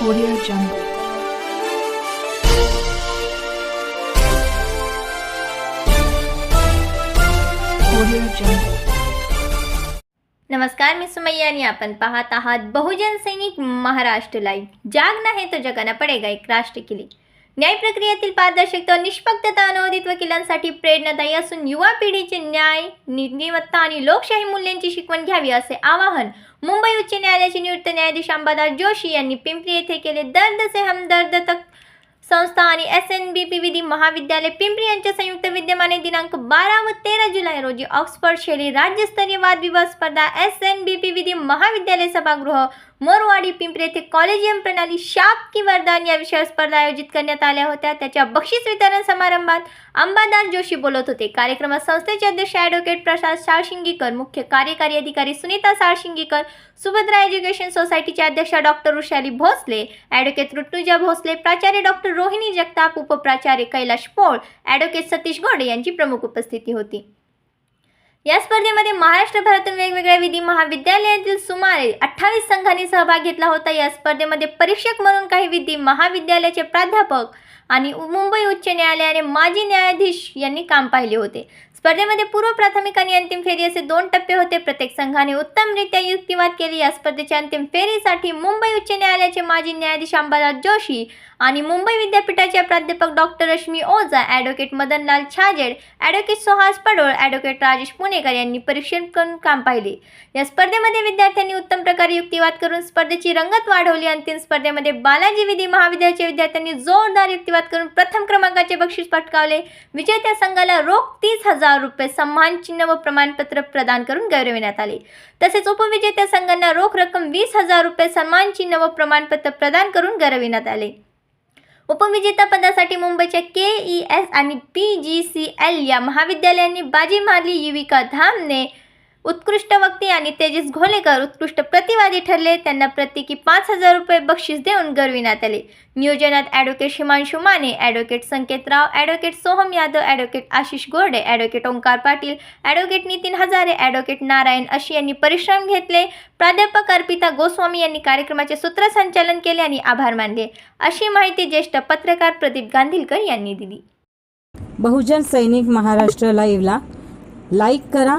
Audio Jungle. Audio Jungle. नमस्कार मी सुमय्या आणि आपण पाहत आहात बहुजन सैनिक महाराष्ट्र लाईव्ह जाग नाही तो जगाना पडेगा एक राष्ट्र केली न्याय प्रक्रियेतील पारदर्शकता निष्पक्षता अनुवादित वकिलांसाठी प्रेरणादायी असून युवा पिढीचे न्याय नीतिमत्ता आणि लोकशाही मूल्यांची शिकवण घ्यावी असे आवाहन मुंबई उच्च न्यायालयाचे निवृत्त न्यायाधीश अंबादास जोशी यांनी पिंपरी येथे केले. दर्द से हमदर्द तक संस्था आणि एस एन बी पी विधी महाविद्यालय पिंपरी यांच्या संयुक्त विद्यमाने दिनांक बारा व तेरा जुलै रोजी ऑक्सफर्ड शैली राज्यस्तरीय वादविवाद स्पर्धा एस एन बी पी विधी महाविद्यालय सभागृह मोरवाडी पिंपरी येथे कॉलेजियम प्रणाली शाप की वरदान या विषयावर स्पर्धा आयोजित करण्यात आल्या होत्या. त्याच्या बक्षीस वितरण समारंभात अंबादास जोशी बोलत होते. कार्यक्रमात संस्थेचे अध्यक्ष ॲडव्होकेट प्रसाद साळशिंगीकर मुख्य कार्यकारी अधिकारी सुनीता साळशिंगीकर सुभद्रा एज्युकेशन सोसायटीचे अध्यक्ष डॉक्टर वृषाली भोसले ॲडव्होकेट ऋतुजा भोसले प्राचार्य डॉक्टर रोहिणी जगताप उपप्राचार्य कैलाश पोळ ॲडव्होकेट सतीश गोडे यांची प्रमुख उपस्थिती होती. या स्पर्धेमध्ये महाराष्ट्रभरातून वेगवेगळ्या विधी महाविद्यालयातील सुमारे अठ्ठावीस संघांनी सहभाग घेतला होता. या स्पर्धेमध्ये परीक्षक म्हणून काही विधी महाविद्यालयाचे प्राध्यापक आणि मुंबई उच्च न्यायालयाने माजी न्यायाधीश यांनी काम पाहिले होते. स्पर्धेमध्ये पूर्व प्राथमिक आणि अंतिम फेरी असे दोन टप्पे होते. प्रत्येक संघाने उत्तमरित्या युक्तिवाद केली. या स्पर्धेच्या अंतिम फेरीसाठी मुंबई उच्च न्यायालयाचे माजी न्यायाधीश अंबादास जोशी आणि मुंबई विद्यापीठाच्या प्राध्यापक doctor Rashmi Ojha advocate Madanlal Chhajed advocate Suhas Padol advocate Rajesh Punekar यांनी परीक्षण करून काम पाहिले. या स्पर्धेमध्ये विद्यार्थ्यांनी उत्तम प्रकारे युक्तिवाद करून स्पर्धेची रंगत वाढवली. अंतिम स्पर्धेमध्ये बालाजी विधी महाविद्यालयाच्या विद्यार्थ्यांनी जोरदार युक्तिवाद करून प्रथम क्रमांकाचे बक्षीस पटकावले. विजेत्या संघाला रोख तीस हजार रुपये सन्मान चिन्ह व प्रमाणपत्र प्रदान करून गौरविण्यात आले. तसेच उपविजेत्या संघांना रोख रक्कम वीस हजार रुपये सन्मान चिन्ह व प्रमाणपत्र प्रदान करून गौरविण्यात आले. उपविजेता पदासाठी मुंबईच्या के ई एस आणि पी जी सी एल या महाविद्यालयांनी बाजी मारली. युविका धामने उत्कृष्ट वक्ती आणि तेजस घोलेकर उत्कृष्ट प्रतिवादी ठरले. त्यांना प्रत्येकी पाच हजार रुपये बक्षीस देऊन गरविण्यात आले. नियोजनात advocate Himanshu Mane advocate Sanketrao advocate Soham Yadav advocate Ashish Gorde advocate Omkar Patil advocate Nitin Hazare advocate Narayan अशी यांनी परिश्रम घेतले. प्राध्यापक अर्पिता गोस्वामी यांनी कार्यक्रमाचे सूत्रसंचालन केले आणि आभार मानले. अशी माहिती ज्येष्ठ पत्रकार प्रदीप गांधीलकर यांनी दिली. बहुजन सैनिक महाराष्ट्र लाईव्हला लाईक करा.